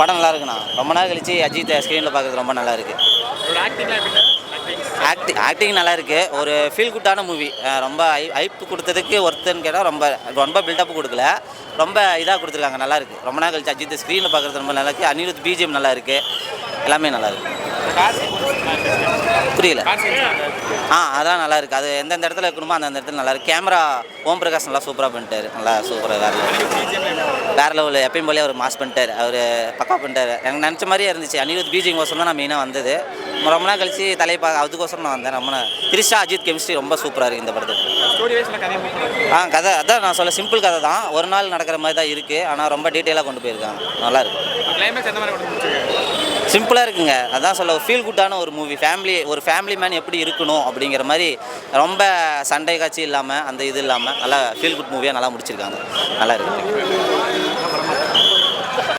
படம் நல்லா இருக்குண்ணா ரொம்ப நாள் கழிச்சு அஜித் ஸ்க்ரீனில் பார்க்குறது ரொம்ப நல்லா இருக்கு ஆக்டி ஆக்டிங் நல்லா இருக்கு ஒரு ஃபீல் குட்டான மூவி ரொம்ப ஐ ஐப்பு கொடுத்ததுக்கு ஒருத்தன்னு கேட்டால் ரொம்ப ரொம்ப பில்டப் கொடுக்கல. ரொம்ப இதாக கொடுத்துருக்காங்க. நல்லா இருக்கு ரொம்ப நாள் கழிச்சு அஜித் ஸ்க்ரீனில் பார்க்குறது ரொம்ப நல்லா இருக்கு அனிருத் பிஜிஎம் நல்லா இருக்கு எல்லாமே நல்லா இருக்கு புரியல. ஆ அதான் நல்லா இருக்கு. அது எந்தெந்த இடத்துல இருக்கணுமோ அந்தந்த இடத்துல நல்லா இருக்கு. கேமரா ஓம் பிரகாஷ் நல்லா சூப்பராக பண்ணிட்டாரு. நல்லா சூப்பராக வேற level. வேற லெவல் எப்பயும் போலே அவர் மாஸ் பண்ணிட்டார். அவர் பக்கா பண்ணிட்டாரு. எனக்கு நினச்ச மாதிரியே இருந்துச்சு. அனிருத் பீஜிங் கோசம் தான் நான் மெயினாக வந்தது. ரொம்ப நாள் கழிச்சு தலையை பார்க்க அதுக்கோசரம் நான் வந்தேன். ரொம்ப திரிஷா அஜித் கெமிஸ்ட்ரி ரொம்ப சூப்பராக இருக்குது இந்த படத்துக்கு. ஆ கதை அதான் நான் சொல்ல சிம்பிள் கதை தான். ஒரு நாள் நடக்கிற மாதிரி தான் இருக்குது ஆனால் ரொம்ப டீட்டெயிலாக கொண்டு போயிருக்காங்க. நல்லா சிம்பிளாக இருக்குங்க. அதான் சொல்ல ஒரு ஃபீல் குட்டான ஒரு மூவி ஃபேமிலி ஒரு ஃபேமிலி மேன் எப்படி இருக்கணும் அப்படிங்கிற மாதிரி ரொம்ப சண்டை காட்சி இல்லாமல் அந்த இது இல்லாமல் நல்லா ஃபீல் குட் மூவியாக நல்லா முடிச்சிருக்காங்க. நல்லா இருக்கு.